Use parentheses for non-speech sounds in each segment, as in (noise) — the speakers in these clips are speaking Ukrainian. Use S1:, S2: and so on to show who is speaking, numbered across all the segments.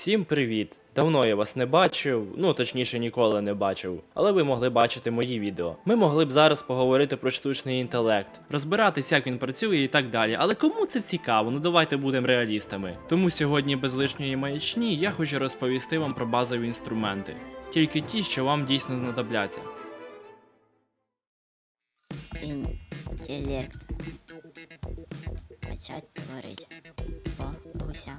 S1: Всім привіт! Давно я вас не бачив, ну точніше ніколи не бачив, але ви могли бачити мої відео. Ми могли б зараз поговорити про штучний інтелект, розбиратися, як він працює і так далі. Але кому це цікаво? Ну давайте будемо реалістами. Тому сьогодні без лишньої маячні я хочу розповісти вам про базові інструменти, тільки ті, що вам дійсно знадобляться.
S2: Интеллект. Почать говорить по гусям.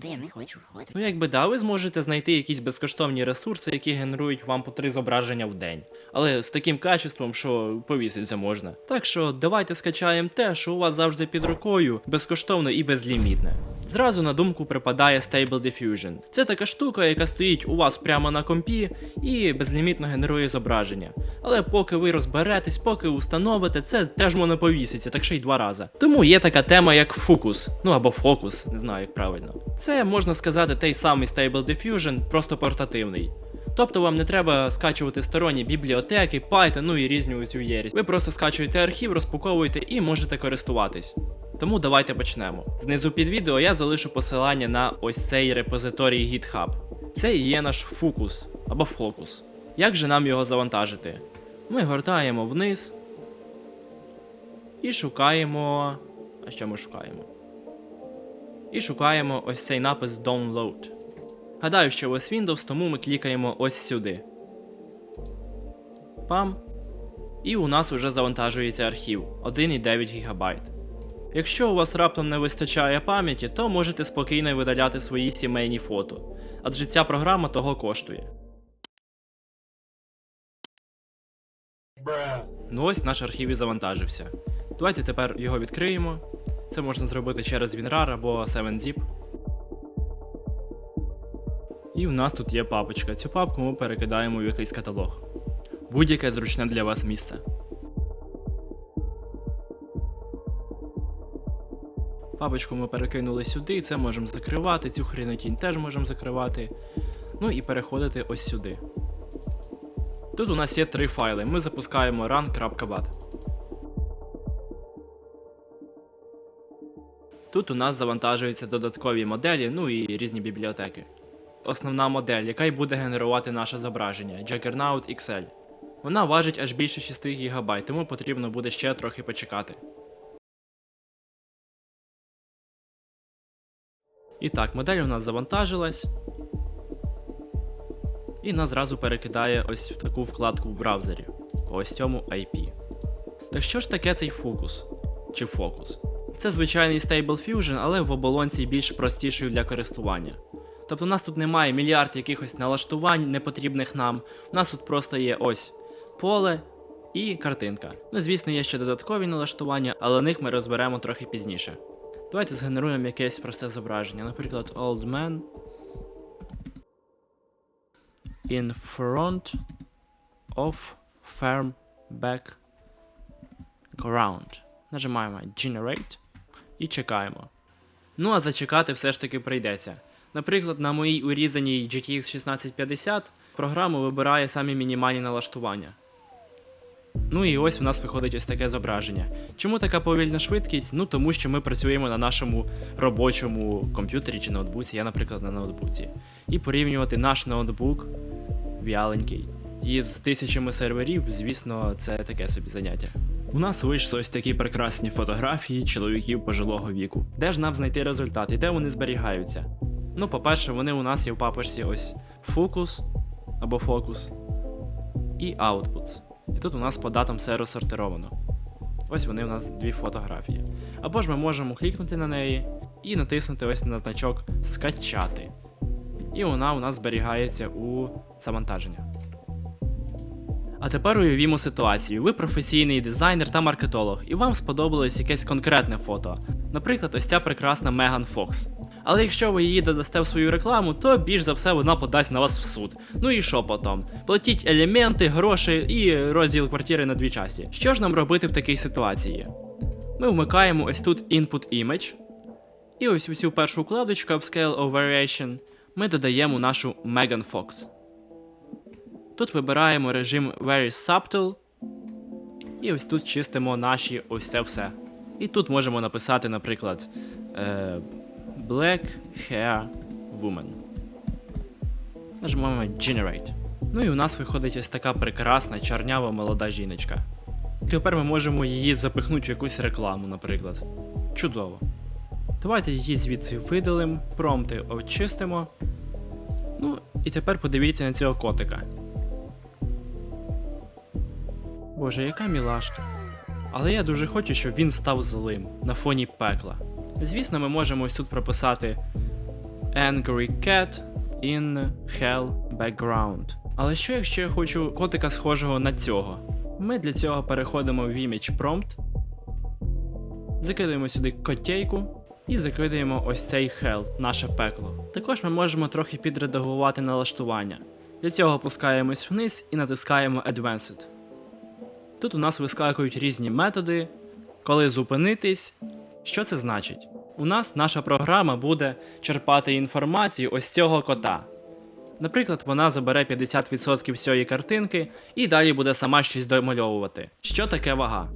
S2: та я не хочу ходити.
S1: Ну, якби да, ви зможете знайти якісь безкоштовні ресурси, які генерують вам по три зображення в день. Але з таким качеством, що повіситься можна. Так що давайте скачаємо те, що у вас завжди під рукою, безкоштовно і безлімітне. Зразу на думку припадає Stable Diffusion. Це така штука, яка стоїть у вас прямо на компі і безлімітно генерує зображення. Але поки ви розберетесь, поки установите, це теж можна повіситься, так ще й два рази. Тому є така тема, як фокус, ну або фокус, не знаю як правильно. Це можна сказати той самий Stable Diffusion, просто портативний. Тобто вам не треба скачувати сторонні бібліотеки, Python, ну і різні цю єрість. Ви просто скачуєте архів, розпаковуєте і можете користуватись. Тому давайте почнемо. Знизу під відео я залишу посилання на ось цей репозиторій GitHub. Це і є наш фокус або фокус. Як же нам його завантажити? Ми гортаємо вниз і шукаємо. А що ми шукаємо? І шукаємо ось цей напис Download. Гадаю, що ось Windows, тому ми клікаємо ось сюди. Пам. І у нас уже завантажується архів 1,9 ГБ. Якщо у вас раптом не вистачає пам'яті, то можете спокійно видаляти свої сімейні фото, адже ця програма того коштує. Ну ось наш архів і завантажився. Давайте тепер його відкриємо. Це можна зробити через WinRAR або 7zip. І в нас тут є папочка. Цю папку ми перекидаємо в якийсь каталог. Будь-яке зручне для вас місце. Папочку ми перекинули сюди, це можемо закривати, цю хренотінь теж можемо закривати. Ну і переходити ось сюди. Тут у нас є три файли. Ми запускаємо run.bat. Тут у нас завантажуються додаткові моделі, ну і різні бібліотеки. Основна модель, яка й буде генерувати наше зображення Juggernaut XL. Вона важить аж більше 6 ГБ, тому потрібно буде ще трохи почекати. І так, модель у нас завантажилась. І нас зразу перекидає ось в таку вкладку в браузері по ось цьому IP. Так що ж таке цей фокус? Чи фокус? Це звичайний Stable Fusion, але в оболонці більш простішою для користування. Тобто у нас тут немає мільярд якихось налаштувань непотрібних нам. У нас тут просто є ось поле і картинка. Ну, звісно, є ще додаткові налаштування, але них ми розберемо трохи пізніше. Давайте згенеруємо якесь просте зображення. Наприклад, Old Man in front of firm background. Нажимаємо Generate і чекаємо. Ну а зачекати все ж таки прийдеться. Наприклад, на моїй урізаній GTX 1650 програма вибирає самі мінімальні налаштування. Ну і ось в нас виходить ось таке зображення. Чому така повільна швидкість? Ну тому що ми працюємо на нашому робочому комп'ютері чи ноутбуці, я, наприклад, на ноутбуці. І порівнювати наш ноутбук в'яленький із тисячами серверів, звісно, це таке собі заняття. У нас вийшли ось такі прекрасні фотографії чоловіків пожилого віку. Де ж нам знайти результат і де вони зберігаються? Ну, по-перше, вони у нас є в папочці ось фокус або фокус і outputs. І тут у нас по датам все розсортировано. Ось вони у нас дві фотографії. Або ж ми можемо клікнути на неї і натиснути ось на значок скачати. І вона у нас зберігається у завантаження. А тепер уявімо ситуацію. Ви професійний дизайнер та маркетолог, і вам сподобалось якесь конкретне фото. Наприклад, ось ця прекрасна Меган Фокс. Але якщо ви її додасте в свою рекламу, то більш за все вона подасть на вас в суд. Ну і що потім? Платіть елементи, гроші і розділ квартири на дві часті. Що ж нам робити в такій ситуації? Ми вмикаємо ось тут Input Image. І ось у цю першу вкладочку Upscale or ми додаємо нашу Megan Fox. Тут вибираємо режим Very Subtle. І ось тут чистимо наші ось це все. І тут можемо написати, наприклад, е, Black Hair Woman. Нажимаємо Generate. Ну і у нас виходить ось така прекрасна чорнява молода жіночка. Тепер ми можемо її запихнути в якусь рекламу, наприклад. Чудово. Давайте її звідси видалимо, промпти очистимо. Ну, і тепер подивіться на цього котика. Боже, яка мілашка. Але я дуже хочу, щоб він став злим на фоні пекла. Звісно, ми можемо ось тут прописати Angry Cat in Hell Background. Але що якщо я хочу котика схожого на цього? Ми для цього переходимо в Image Prompt, закидаємо сюди котейку і закидаємо ось цей Hell, наше пекло. Також ми можемо трохи підредагувати налаштування. Для цього опускаємось вниз і натискаємо Advanced. Тут у нас вискакують різні методи, коли зупинитись. Що це значить? У нас наша програма буде черпати інформацію ось цього кота. Наприклад, вона забере 50% всієї картинки і далі буде сама щось домальовувати. Що таке вага?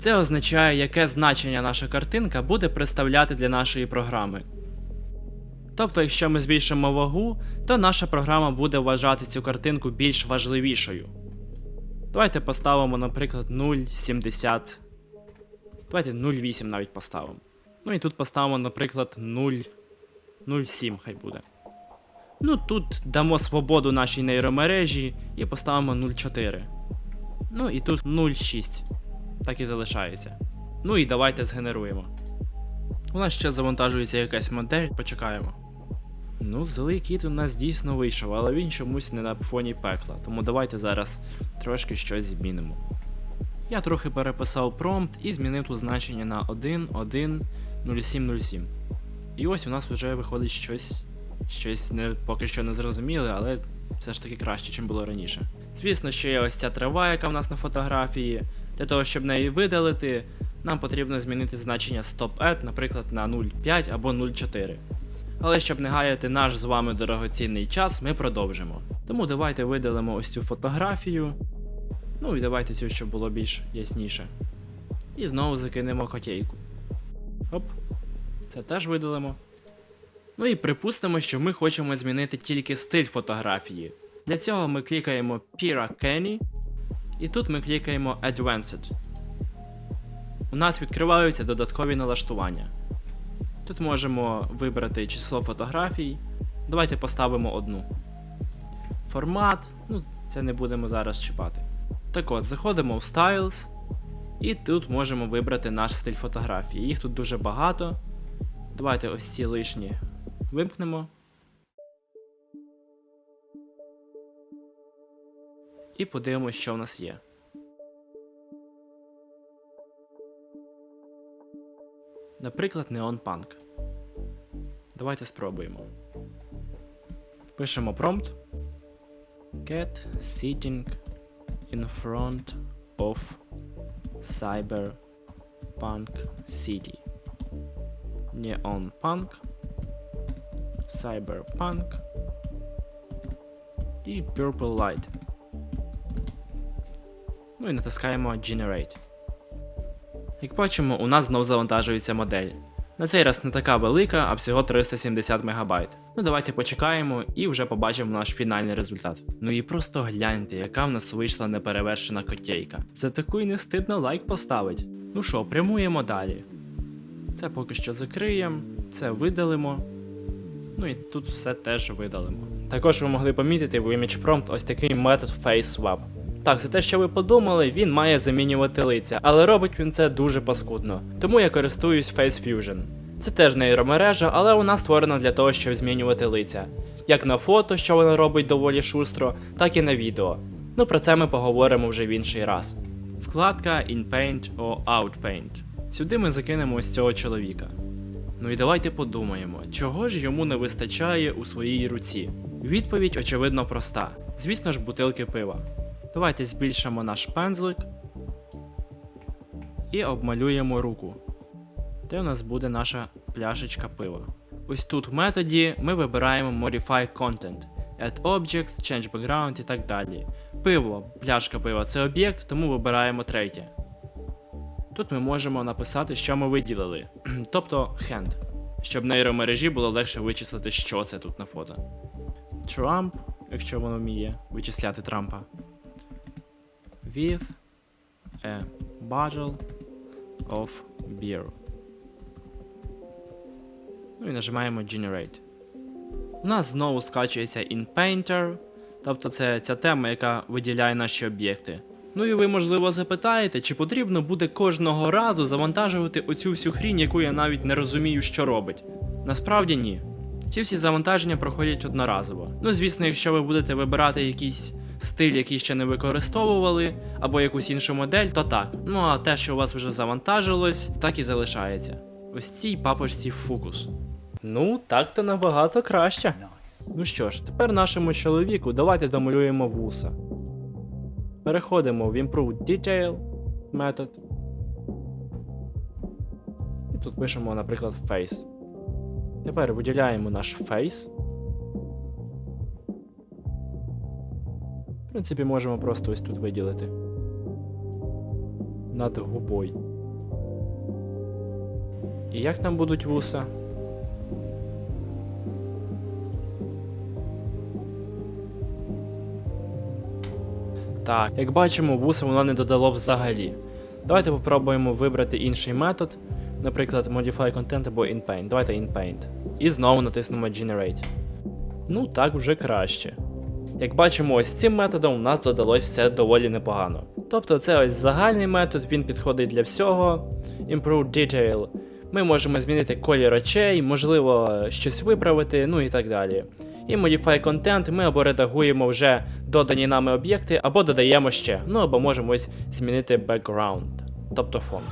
S1: Це означає, яке значення наша картинка буде представляти для нашої програми. Тобто, якщо ми збільшимо вагу, то наша програма буде вважати цю картинку більш важливішою. Давайте поставимо, наприклад, 0,70. Давайте 0,8 навіть поставимо. Ну і тут поставимо, наприклад, 0, 0,7 хай буде. Ну тут дамо свободу нашій нейромережі і поставимо 0,4. Ну і тут 0,6. Так і залишається. Ну і давайте згенеруємо. У нас ще завантажується якась модель, почекаємо. Ну, злий кіт у нас дійсно вийшов, але він чомусь не на фоні пекла. Тому давайте зараз трошки щось змінимо. Я трохи переписав промпт і змінив тут значення на 1, 1, 07, 07. І ось у нас вже виходить щось, щось не, поки що не зрозуміле, але все ж таки краще, ніж було раніше. Звісно, що є ось ця трава, яка в нас на фотографії. Для того, щоб неї видалити, нам потрібно змінити значення stop-add, наприклад, на 0,5 або 0,4. Але щоб не гаяти наш з вами дорогоцінний час, ми продовжимо. Тому давайте видалимо ось цю фотографію. Ну і давайте цю, щоб було більш ясніше. І знову закинемо котейку. Оп. Це теж видалимо. Ну і припустимо, що ми хочемо змінити тільки стиль фотографії. Для цього ми клікаємо Pira Kenny, і тут ми клікаємо Advanced. У нас відкриваються додаткові налаштування. Тут можемо вибрати число фотографій. Давайте поставимо одну. Формат, ну, це не будемо зараз чіпати. Так от, заходимо в Styles, і тут можемо вибрати наш стиль фотографії. Їх тут дуже багато. Давайте ось ці лишні вимкнемо. І подивимося, що в нас є. Наприклад, Neon Punk. Давайте спробуємо. Пишемо prompt. Cat sitting in front of Cyberpunk City. Neon Punk. Cyberpunk. І Purple Light. Ну і натискаємо Generate. Як бачимо, у нас знов завантажується модель. На цей раз не така велика, а всього 370 МБ. Ну давайте почекаємо і вже побачимо наш фінальний результат. Ну і просто гляньте, яка в нас вийшла неперевершена котейка. За таку й не стидно лайк поставить. Ну що, прямуємо далі. Це поки що закриємо, це видалимо. Ну і тут все теж видалимо. Також ви могли помітити в Image Prompt ось такий метод FaceSwap. Так, за те, що ви подумали, він має замінювати лиця, але робить він це дуже паскудно. Тому я користуюсь Face Fusion. Це теж нейромережа, але вона створена для того, щоб змінювати лиця. Як на фото, що вона робить доволі шустро, так і на відео. Ну про це ми поговоримо вже в інший раз. Вкладка In Paint or Out. Сюди ми закинемо ось цього чоловіка. Ну і давайте подумаємо, чого ж йому не вистачає у своїй руці. Відповідь очевидно проста: звісно ж, бутилки пива. Давайте збільшимо наш пензлик і обмалюємо руку. Де у нас буде наша пляшечка пива. Ось тут в методі ми вибираємо Modify Content, Add Objects, Change Background і так далі. Пиво, пляшка пива це об'єкт, тому вибираємо третє. Тут ми можемо написати, що ми виділили, (clears throat) тобто hand, щоб нейромережі було легше вичислити, що це тут на фото. Trump, якщо воно вміє вичисляти Трампа. With a bottle of beer. Ну і нажимаємо Generate. У нас знову скачується InPainter, тобто це ця тема, яка виділяє наші об'єкти. Ну і ви, можливо, запитаєте, чи потрібно буде кожного разу завантажувати оцю всю хрінь, яку я навіть не розумію, що робить. Насправді ні. Ці всі завантаження проходять одноразово. Ну, звісно, якщо ви будете вибирати якийсь стиль, який ще не використовували, або якусь іншу модель, то так. Ну а те, що у вас вже завантажилось, так і залишається. Ось цій папочці фокус. Ну, так то набагато краще. Ну що ж, тепер нашому чоловіку давайте домалюємо вуса. Переходимо в Improve Detail метод. І тут пишемо, наприклад, Face. Тепер виділяємо наш Face. Принципі, можемо просто ось тут виділити. Над губою. І як нам будуть вуса? Так, як бачимо, вуса воно не додало взагалі. Давайте попробуємо вибрати інший метод, наприклад, Modify Content або InPaint. Давайте InPaint. І знову натиснемо Generate. Ну так вже краще. Як бачимо, ось цим методом у нас додалось все доволі непогано. Тобто це ось загальний метод, він підходить для всього. Improve Detail. Ми можемо змінити колір очей, можливо, щось виправити, ну і так далі. І Modify Content ми або редагуємо вже додані нами об'єкти, або додаємо ще, ну або можемо ось змінити background, тобто фон.